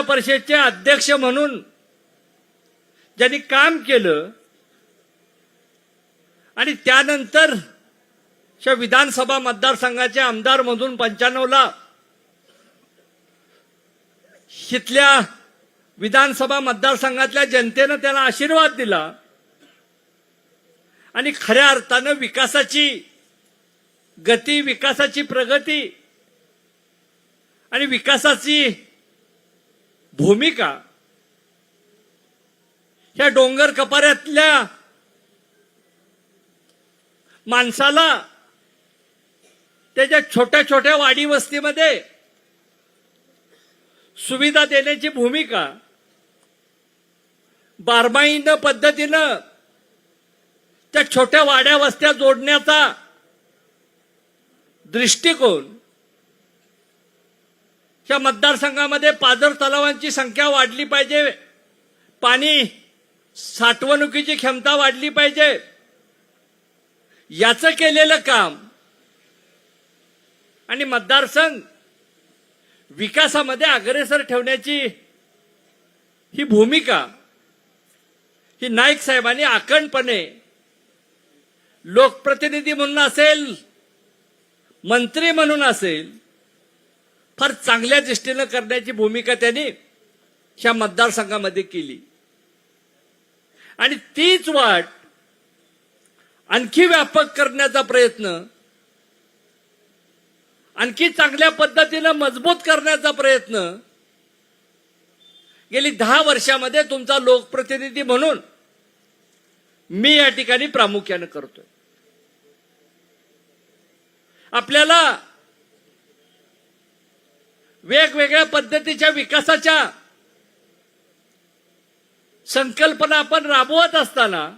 जिल्हा परिषदचे अध्यक्ष म्हणून ज्यांनी काम केलं आणि त्यानंतर विधानसभा मतदारसंघाचे आमदार मधून पंच्याण्णवला शिथल्या विधानसभा मतदारसंघातल्या जनतेनं त्याला आशीर्वाद दिला आणि खऱ्या अर्थानं विकासाची गती विकासाची प्रगती आणि विकासाची भूमिका. ह्या डोंगर कपाऱ्यातल्या माणसाला त्याच्या छोट्या छोट्या वाडी वस्तीमध्ये सुविधा देण्याची भूमिका बारमाईनं पद्धतीनं त्या छोट्या वाड्या वस्त्या जोडण्याचा दृष्टिकोन च्या मतदारसंघामध्ये पाझर तलावांची संख्या वाढली पाहिजे. पाणी साठवणुकीची क्षमता वाढली पाहिजे. याचं केलेलं काम आणि मतदारसंघ विकासामध्ये अग्रेसर ठेवण्याची ही भूमिका ही नाईक साहेबांनी आकणपणे लोकप्रतिनिधी म्हणून असेल मंत्री म्हणून असेल फार चांगल्या दृष्टीनं करण्याची भूमिका त्यांनी ह्या मतदारसंघामध्ये केली. आणि तीच वाट आणखी व्यापक करण्याचा प्रयत्न आणखी चांगल्या पद्धतीनं मजबूत करण्याचा प्रयत्न गेली दहा वर्षामध्ये तुमचा लोकप्रतिनिधी म्हणून मी या ठिकाणी प्रामुख्यानं करतोय. आपल्याला वेगवेगळ्या पद्धतीच्या विकासाच्या संकल्पना आपण राबवत असताना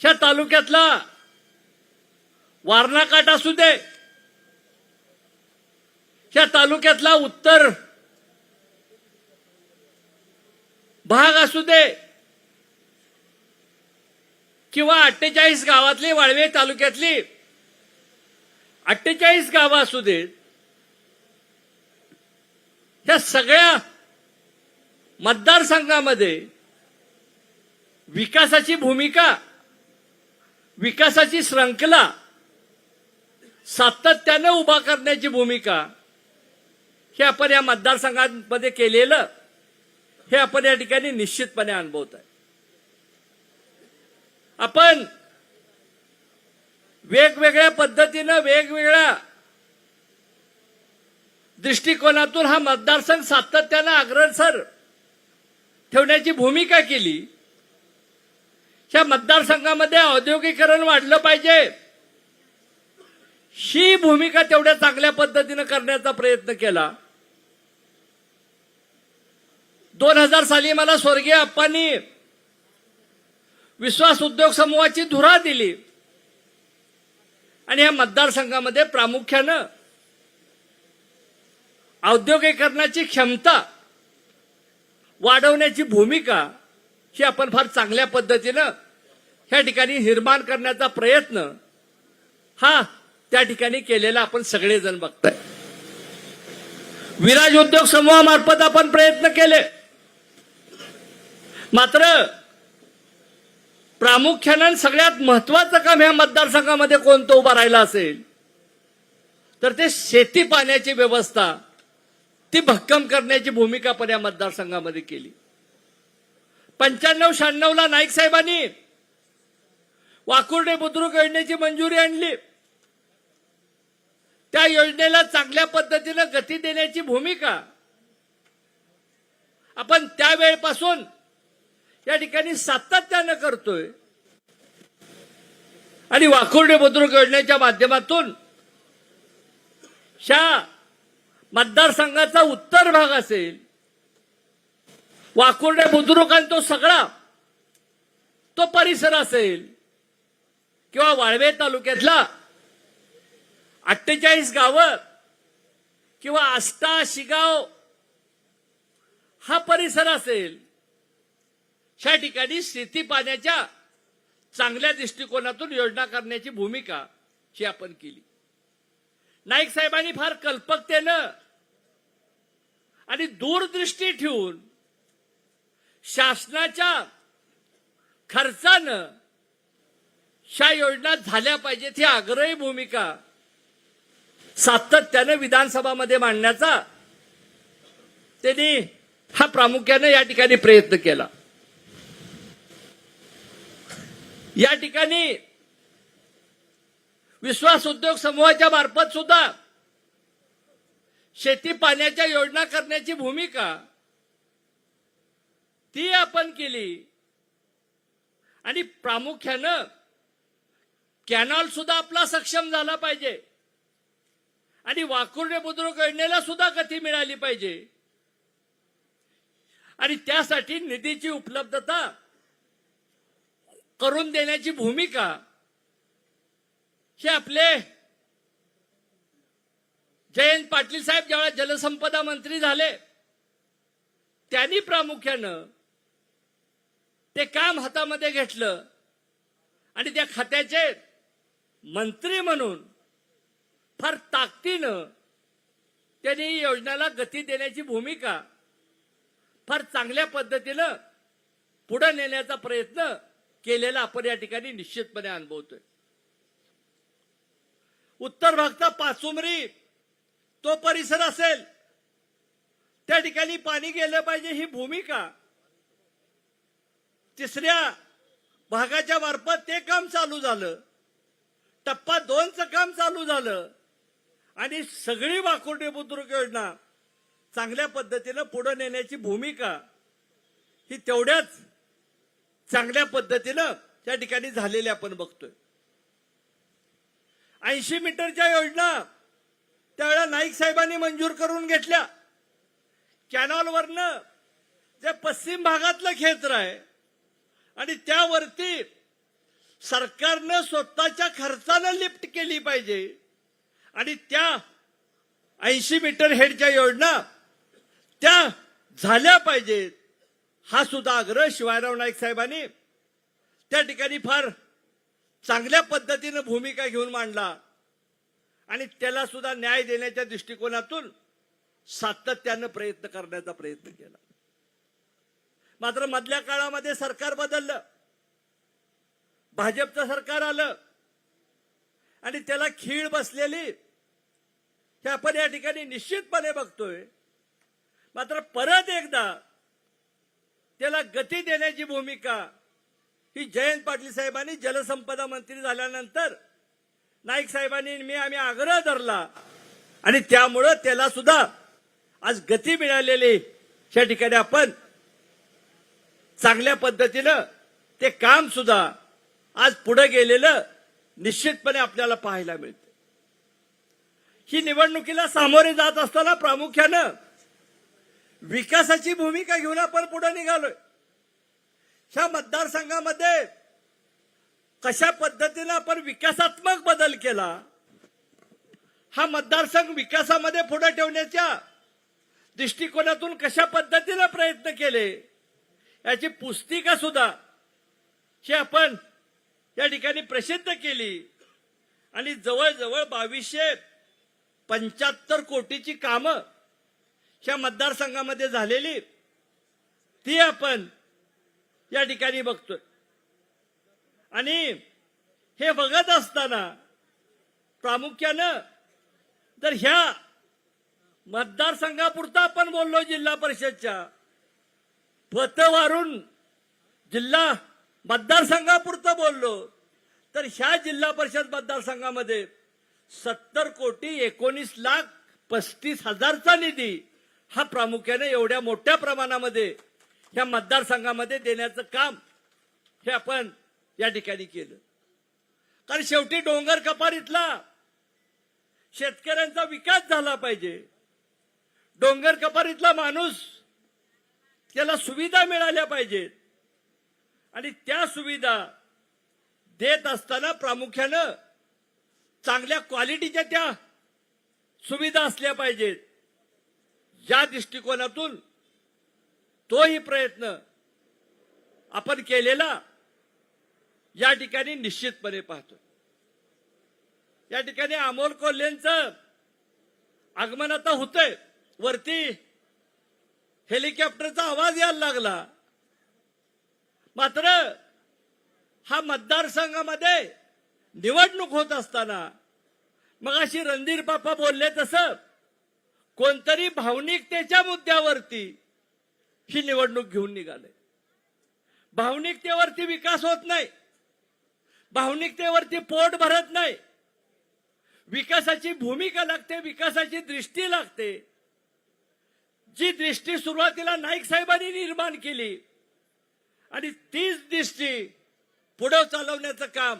ह्या तालुक्यातला वारणा काठ असू दे ह्या तालुक्यातला उत्तर भाग असू दे किंवा अठ्ठेचाळीस गावातली वाळवे तालुक्यातली अठ्ठेचाळीस गावं असू देत त्या सगळ्या मतदारसंघामध्ये विकासाची भूमिका विकासाची श्रंखला सातत्यानं उभा करण्याची भूमिका हे आपण या मतदारसंघांमध्ये केलेलं हे आपण या ठिकाणी निश्चितपणे अनुभवत आहे. आपण वेगवेगळ्या पद्धतीनं वेगवेगळ्या दृष्टिकोनातून हा मतदारसंघ सातत्यानं अग्रसर ठेवण्याची भूमिका केली. ह्या मतदारसंघामध्ये औद्योगिकरण वाढलं पाहिजे. ही भूमिका तेवढ्या चांगल्या पद्धतीनं करण्याचा प्रयत्न केला. दोन हजार साली मला स्वर्गीय अप्पांनी विश्वास उद्योग समूहाची धुरा दिली. आणि या मतदारसंघामध्ये प्रामुख्यानं औद्योगिकरणाची क्षमता वाढवण्याची भूमिका ही आपण फार चांगल्या पद्धतीनं ह्या ठिकाणी निर्माण करण्याचा प्रयत्न हा त्या ठिकाणी केलेला आपण सगळेजण बघताय. विराज उद्योग समूहामार्फत आपण प्रयत्न केले. मात्र प्रामुख्यानं सगळ्यात महत्वाचं काम ह्या मतदारसंघामध्ये कोणतं उभं राहिलं असेल? तर ते शेती पाण्याची व्यवस्था ती भक्कम करण्याची भूमिका पण या मतदारसंघामध्ये केली. पंच्याण्णव शहाण्णव ला नाईक साहेबांनी वाकुर्डे बुद्रुक योजनेची मंजुरी आणली. त्या योजनेला चांगल्या पद्धतीनं गती देण्याची भूमिका आपण त्यावेळेपासून या ठिकाणी सातत्यानं करतोय. आणि वाकुर्डे बुद्रुक योजनेच्या माध्यमातून शा मतदारसंघाचा उत्तर भाग असेल वाकुर्डे बुद्रुक आणि तो सगळा तो परिसर असेल किंवा वाळवे तालुक्यातला अठ्ठेचाळीस गावं किंवा आष्टा शिगाव हा परिसर असेल ह्या ठिकाणी शेती पाण्याच्या चांगल्या दृष्टिकोनातून योजना करण्याची भूमिका ही आपण केली. नाईक साहेबांनी फार कल्पकतेनं आणि दूरदृष्टी ठेवून शासनाच्या खर्चानं ह्या योजना झाल्या पाहिजेत ही आग्रही भूमिका सातत्यानं विधानसभामध्ये मांडण्याचा त्यांनी हा प्रामुख्याने या ठिकाणी प्रयत्न केला. या ठिकाणी विश्वास उद्योग समूहाच्या मार्फत सुद्धा शेती पाण्याच्या योजना करण्याची भूमिका ती आपण केली. आणि प्रामुख्यानं कॅनॉल सुद्धा आपला सक्षम झाला पाहिजे. आणि वाकुर्डे बुद्रुक योजनेला सुद्धा गती मिळाली पाहिजे. आणि त्यासाठी निधीची उपलब्धता करून देण्याची भूमिका हे आपले जयंत पाटील साहेब ज्यावेळेला जलसंपदा मंत्री झाले त्यांनी प्रामुख्यानं ते काम हातामध्ये घेतलं आणि त्या खात्याचे मंत्री म्हणून फार ताकदीनं त्यांनी योजनाला योजनेला गती देण्याची भूमिका फार चांगल्या पद्धतीनं पुढे नेण्याचा प्रयत्न केलेला आपण या ठिकाणी निश्चितपणे अनुभवतोय. उत्तर भागचा पाचुमरी तो परिसर असेल त्या ठिकाणी पाणी गेलं पाहिजे ही भूमिका. तिसऱ्या भागाच्या मार्फत ते काम चालू झालं. टप्पा दोनचं काम चालू झालं. आणि सगळी वाकुर्डी बुद्रुक योजना चांगल्या पद्धतीनं पुढे नेण्याची भूमिका ही तेवढ्याच चांगल्या पद्धतीनं त्या ठिकाणी झालेली आपण बघतोय. ऐंशी मीटरच्या योजना त्यावेळेला नाईक साहेबांनी मंजूर करून घेतल्या. कॅनॉलवरनं जे पश्चिम भागातलं क्षेत्र आहे आणि त्यावरती सरकारनं स्वतःच्या खर्चानं लिफ्ट केली पाहिजे आणि त्या ऐंशी मीटर हेडच्या योजना त्या झाल्या पाहिजेत. हा सुद्धा आग्रह शिवायराव नाईक साहेबांनी त्या ठिकाणी फार चांगल्या पद्धतीनं भूमिका घेऊन मांडला. आणि त्याला सुद्धा न्याय देण्याच्या दृष्टिकोनातून सातत्यानं प्रयत्न करण्याचा प्रयत्न केला. मात्र मधल्या काळामध्ये सरकार बदललं. भाजपचं सरकार आलं. आणि त्याला खीळ बसलेली हे आपण या ठिकाणी निश्चितपणे बघतोय. मात्र परत एकदा त्याला गती देण्याची भूमिका की जयंत पाटील साहेबांनी जलसंपदा मंत्री झाल्यानंतर नाईक साहेबांनी मी आम्ही आग्रह धरला. आणि त्यामुळं त्याला सुद्धा आज गती मिळालेली या ठिकाणी आपण चांगल्या पद्धतीनं ते काम सुद्धा आज पुढे गेलेलं निश्चितपणे आपल्याला पाहायला मिळतं. ही निवडणुकीला सामोरे जात असताना प्रामुख्यानं विकासाची भूमिका घेऊन आपण पुढे निघालोय. ह्या मतदारसंघामध्ये कशा पद्धतीनं आपण विकासात्मक बदल केला हा मतदारसंघ विकासामध्ये पुढे ठेवण्याच्या दृष्टिकोनातून कशा पद्धतीनं प्रयत्न केले याची पुस्तिका सुद्धा ही आपण या ठिकाणी प्रसिद्ध केली. आणि जवळजवळ बावीसशे पंच्याहत्तर कोटीची कामं ह्या मतदारसंघामध्ये झालेली ती आपण या ठिकाणी बघतोय. आणि हे बघत असताना प्रामुख्यानं तर ह्या मतदारसंघापुरता आपण बोललो जिल्हा परिषदच्या. पत वारून जिल्हा मतदारसंघापुरतं बोललो तर ह्या जिल्हा परिषद मतदारसंघामध्ये सत्तर कोटी एकोणीस लाख पस्तीस हजारचा निधी हा प्रामुख्याने एवढ्या मोठ्या प्रमाणामध्ये ह्या मतदारसंघामध्ये देण्याचं काम हे आपण या ठिकाणी केलं. कारण शेवटी डोंगर कपारीतला शेतकऱ्यांचा विकास झाला पाहिजे. डोंगर कपारीतला माणूस त्याला सुविधा मिळाल्या पाहिजेत. आणि त्या सुविधा देत असताना प्रामुख्यानं चांगल्या क्वालिटीच्या त्या सुविधा असल्या पाहिजेत. या दृष्टिकोनातून तोही प्रयत्न आपण केलेला या ठिकाणी निश्चितपणे पाहतो. या ठिकाणी अमोल कोल्हेंचं आगमन आता होतंय. वरती हेलिकॉप्टरचा आवाज यायला लागला. मात्र हा मतदारसंघामध्ये निवडणूक होत असताना मग अशी रणधीर बाप्पा बोलले तसं कोणतरी भावनिकतेच्या मुद्द्यावरती ही निवडणूक घेऊन निघाले. भावनिकतेवरती विकास होत नाही. भावनिकतेवरती पोट भरत नाही. विकासाची भूमिका लागते विकासाची दृष्टी लागते. जी दृष्टी सुरुवातीला नाईक साहेबांनी निर्माण केली आणि तीच दृष्टी पुढे चालवण्याचं काम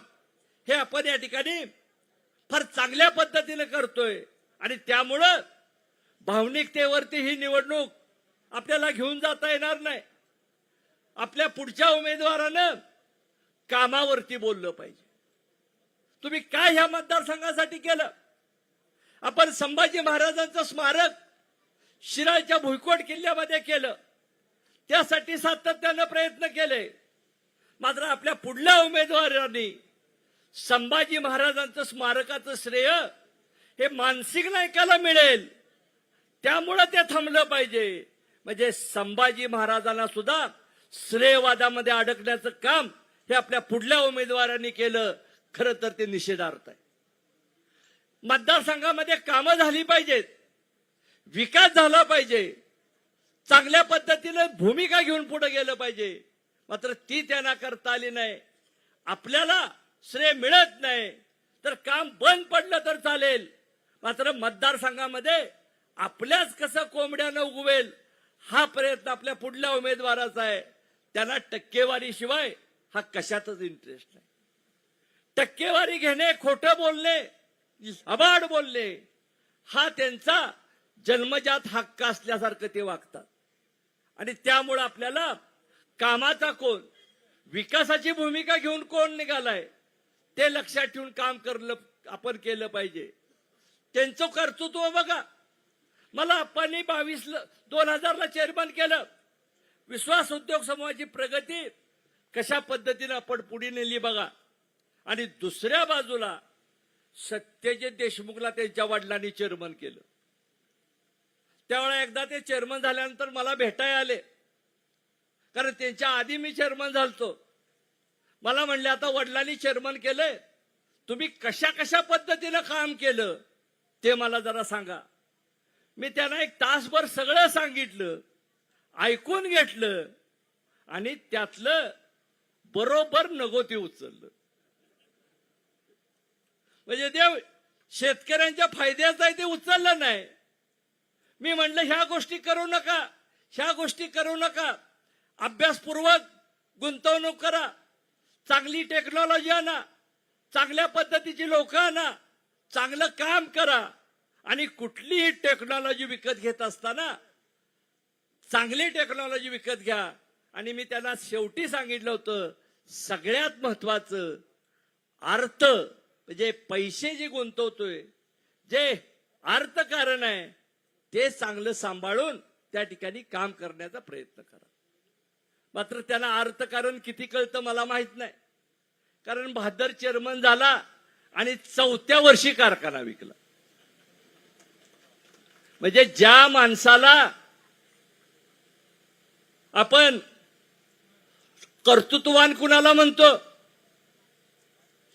हे आपण या ठिकाणी फार चांगल्या पद्धतीने करतोय. आणि त्यामुळं भावनिकतेवरती ही निवडणूक आपल्याला घेऊन जाता येणार नाही. आपल्या पुढच्या उमेदवारानं कामावरती बोललं पाहिजे. तुम्ही काय ह्या मतदारसंघासाठी केलं? आपण संभाजी महाराजांचं स्मारक शिराळच्या भुईकोट किल्ल्यामध्ये केलं. त्यासाठी सातत्यानं प्रयत्न केले. मात्र आपल्या पुढल्या उमेदवारांनी संभाजी महाराजांचं स्मारकाचं श्रेय हे मानसिक नायकाला मिळेल. त्यामुळं ते थांबलं पाहिजे. म्हणजे संभाजी महाराजांना सुद्धा श्रेयवादामध्ये अडकण्याचं काम हे आपल्या पुढल्या उमेदवारांनी केलं खरं तर ते निषेधार्थ आहे. मतदारसंघामध्ये कामं झाली पाहिजेत विकास झाला पाहिजे चांगल्या पद्धतीने भूमिका घेऊन पुढे गेलं पाहिजे मात्र ती त्यांना करता आली नाही. आपल्याला श्रेय मिळत नाही तर काम बंद पडलं तर चालेल. मात्र मतदारसंघामध्ये आपल्याच कसं कोंबड्यानं उगवेल हा प्रयत्न आपल्या पुढल्या उमेदवाराचा आहे. त्यांना टक्केवारी शिवाय हा कशातच इंटरेस्ट नाही. टक्केवारी घेणे खोटं बोलणे अबाड बोलणे हा त्यांचा जन्मजात हक्क असल्यासारखं ते वागतात. आणि त्यामुळे आपल्याला कामाचा कोण विकासाची भूमिका घेऊन कोण निघालाय ते लक्षात ठेवून काम करलं आपण केलं पाहिजे. त्यांचं कर्तृत्व बघा. मला आपण बावीस दोन हजारला चेअरमन केलं. विश्वास उद्योग समूहाची प्रगती कशा पद्धतीनं आपण पुढे नेली बघा. आणि दुसऱ्या बाजूला सत्यजित देशमुखला त्यांच्या वडिलांनी चेअरमन केलं. त्यावेळेला एकदा ते चेअरमन झाल्यानंतर मला भेटाय आले. कारण त्यांच्या आधी मी चेअरमन झालतो. मला म्हणले आता वडिलांनी चेअरमन केलंय. तुम्ही कशा कशा पद्धतीनं काम केलं ते मला जरा सांगा. मी त्यांना एक तासभर सगळं सांगितलं ऐकून घेतलं आणि त्यातलं बरोबर नगोती उचललं. म्हणजे देव शेतकऱ्यांच्या फायद्याचं आहे ते उचललं नाही. मी म्हणलं ह्या गोष्टी करू नका ह्या गोष्टी करू नका. अभ्यासपूर्वक गुंतवणूक करा चांगली टेक्नॉलॉजी आणा चांगल्या पद्धतीची लोक आणा चांगलं काम करा. आणि कुठलीही टेक्नॉलॉजी विकत घेत असताना चांगली टेक्नॉलॉजी विकत घ्या. आणि मी त्यांना शेवटी सांगितलं होतं सगळ्यात महत्वाचं अर्थ म्हणजे पैसे जे गुंतवतोय जे अर्थकारण आहे ते चांगलं सांभाळून त्या ठिकाणी काम करण्याचा प्रयत्न करा. मात्र त्यांना अर्थकारण किती कळतं मला माहीत नाही. कारण बहादर चेअरमन झाला आणि चौथ्या वर्षी कारखाना विकला. म्हणजे ज्या माणसाला आपण कर्तृत्ववान कुणाला म्हणतो?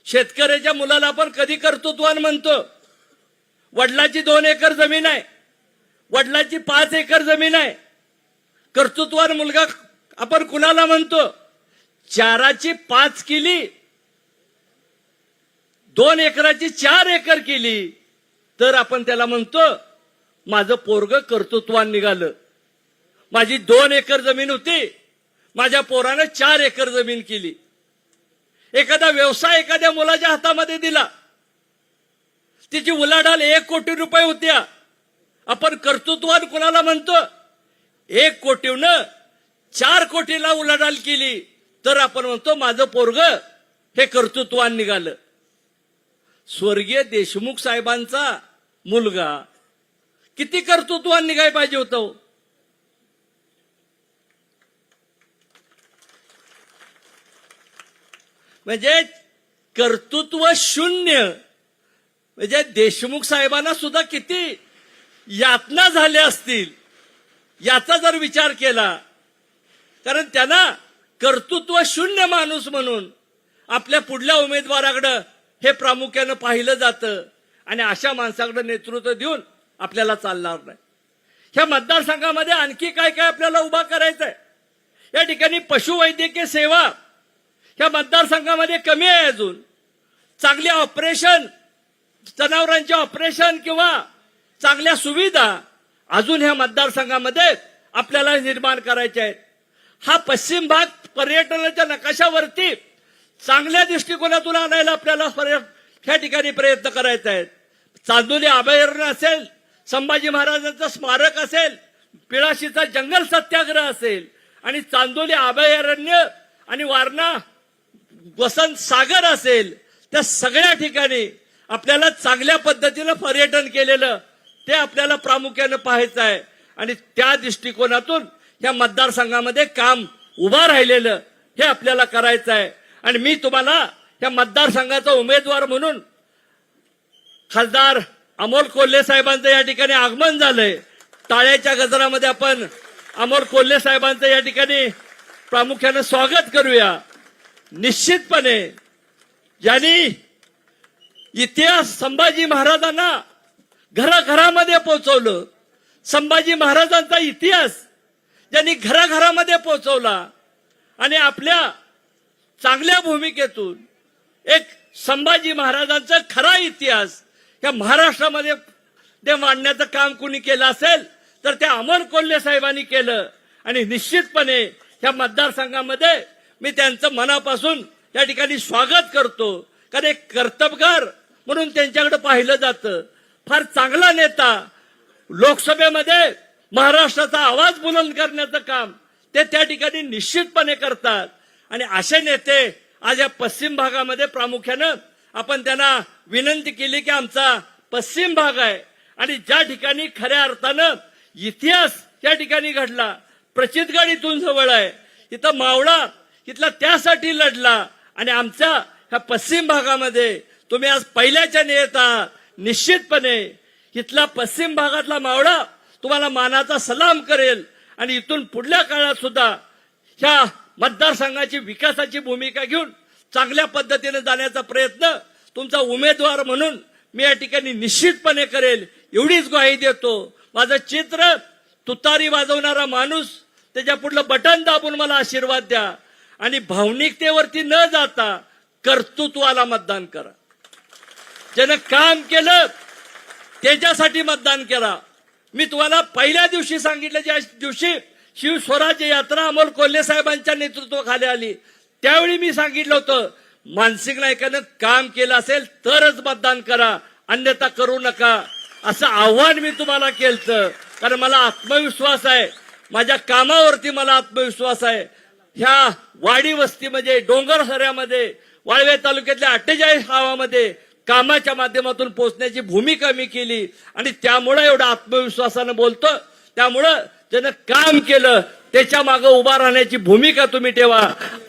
शेतकऱ्याच्या मुलाला आपण कधी कर्तृत्वान म्हणतो? वडिलाची दोन एकर जमीन आहे. वडिलाची पाच एकर जमीन आहे. कर्तृत्वान मुलगा आपण कुणाला म्हणतो? चाराची पाच केली दोन एकराची चार एकर केली तर आपण त्याला म्हणतो माझं पोरग कर्तृत्वान निघालं. माझी दोन एकर जमीन होती. माझ्या पोरानं चार एकर जमीन केली. एखादा व्यवसाय एखाद्या मुलाच्या हातामध्ये दिला. तिची उलाढाल एक कोटी रुपये होत्या. आपण कर्तृत्वान कुणाला म्हणतो? एक कोटीनं चार कोटीला उलाढाल केली. तर आपण म्हणतो माझं पोरग हे कर्तृत्वान निघालं. स्वर्गीय देशमुख साहेबांचा मुलगा किती कर्तृत्वान निघाय पाहिजे होतं? म्हणजे कर्तृत्व शून्य. म्हणजे देशमुख साहेबांना सुद्धा किती यातना झाल्या असतील? याचा जर विचार केला कारण त्यांना कर्तृत्व शून्य माणूस म्हणून आपल्या पुढल्या उमेदवाराकडं हे प्रामुख्यानं पाहिलं जातं आणि अशा माणसाकडं नेतृत्व देऊन आपल्याला चालणार नाही. ह्या मतदारसंघामध्ये आणखी काय काय आपल्याला उभा करायचं आहे या ठिकाणी पशुवैद्यकीय सेवा ह्या मतदारसंघामध्ये कमी आहे अजून. चांगले ऑपरेशन जनावरांचे ऑपरेशन किंवा चांगल्या सुविधा अजून ह्या मतदारसंघामध्ये आपल्याला निर्माण करायचे आहेत. हा पश्चिम भाग पर्यटनाच्या नकाशावरती चांगल्या दृष्टिकोनातून आणायला आपल्याला पर्य- ह्या ठिकाणी प्रयत्न करायचे आहेत. चांदोली अभयारण्य असेल संभाजी महाराजांचं स्मारक असेल पिळाशीचा जंगल सत्याग्रह असेल आणि चांदोली अभयारण्य आणि वारणा वसंत सागर असेल त्या सगळ्या ठिकाणी आपल्याला चांगल्या पद्धतीनं पर्यटन केलेलं ते आपल्याला प्रामुख्यानं पाहायचं आहे. आणि त्या दृष्टिकोनातून या मतदारसंघामध्ये काम उभं राहिलेलं हे आपल्याला करायचं आहे. आणि मी तुम्हाला या मतदारसंघाचा उमेदवार म्हणून खासदार अमोल कोल्हे साहेबांचं या ठिकाणी आगमन झालंय. टाळ्याच्या गजरामध्ये आपण अमोल कोल्हे साहेबांचं या ठिकाणी प्रामुख्यानं स्वागत करूया. निश्चितपणे ज्यांनी इतिहास संभाजी महाराजांना घराघरामध्ये पोहोचवलं. संभाजी महाराजांचा इतिहास ज्यांनी घराघरामध्ये पोहोचवला. आणि आपल्या चांगल्या भूमिकेतून एक संभाजी महाराजांचा खरा इतिहास या महाराष्ट्रामध्ये ते मांडण्याचं काम कुणी केलं असेल तर ते अमर कोल्हे साहेबांनी केलं. आणि निश्चितपणे या मतदारसंघामध्ये मी त्यांचं मनापासून या ठिकाणी स्वागत करतो. कारण एक कर्तबगार म्हणून त्यांच्याकडे पाहिलं जातं. फार चांगला नेता लोकसभेमध्ये महाराष्ट्राचा आवाज बुलंद करण्याचं काम ते त्या ठिकाणी निश्चितपणे करतात. आणि असे नेते आज या पश्चिम भागामध्ये प्रामुख्यानं आपण त्यांना विनंती केली की आमचा पश्चिम भाग आहे. आणि ज्या ठिकाणी खऱ्या अर्थानं इतिहास त्या ठिकाणी घडला प्रचितगड इथून जवळ आहे. इथं मावळा इथला त्यासाठी लढला. आणि आमच्या ह्या पश्चिम भागामध्ये तुम्ही आज पहिल्याच्या नेता निश्चितपणे इथला पश्चिम भागातला मावळा तुम्हाला मानाचा सलाम करेल. आणि इथून पुढल्या काळात सुद्धा ह्या मतदारसंघाची विकासाची भूमिका घेऊन चांगल्या पद्धतीने जाण्याचा प्रयत्न तुमचा उमेदवार म्हणून मी या ठिकाणी निश्चितपणे करेल एवढीच ग्वाही देतो. माझं चित्र तुतारी वाजवणारा माणूस त्याच्या पुढलं बटन दाबून मला आशीर्वाद द्या. आणि भावनिकतेवरती न जाता कर्तृत्वाला मतदान करा. ज्यानं काम केलं त्याच्यासाठी मतदान करा मी तुम्हाला पहिल्या दिवशी सांगितलं ज्या दिवशी शिवस्वराज्य यात्रा अमोल कोल्हे साहेबांच्या नेतृत्वाखाली आली त्यावेळी मी सांगितलं होतं मानसिक नायकानं काम केलं असेल तरच मतदान करा अन्यथा करू नका. असं आव्हान मी तुम्हाला केलं कारण मला आत्मविश्वास आहे. माझ्या कामावरती मला आत्मविश्वास आहे. ह्या वाडी वस्तीमध्ये डोंगर वाळवे तालुक्यातल्या अठ्ठेचाळीस गावामध्ये कामाच्या माध्यमातून पोहोचण्याची भूमिका मी केली. आणि त्यामुळं एवढं आत्मविश्वासानं बोलतो त्यामुळं ज्यानं काम केलं त्याच्यामागे उभा राहण्याची भूमिका तुम्ही ठेवा.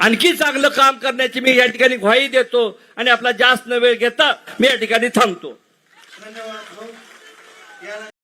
आणखी चांगलं काम करण्याची मी या ठिकाणी ग्वाही देतो आणि आपला जास्त न वेळ घेता मी या ठिकाणी थांबतो.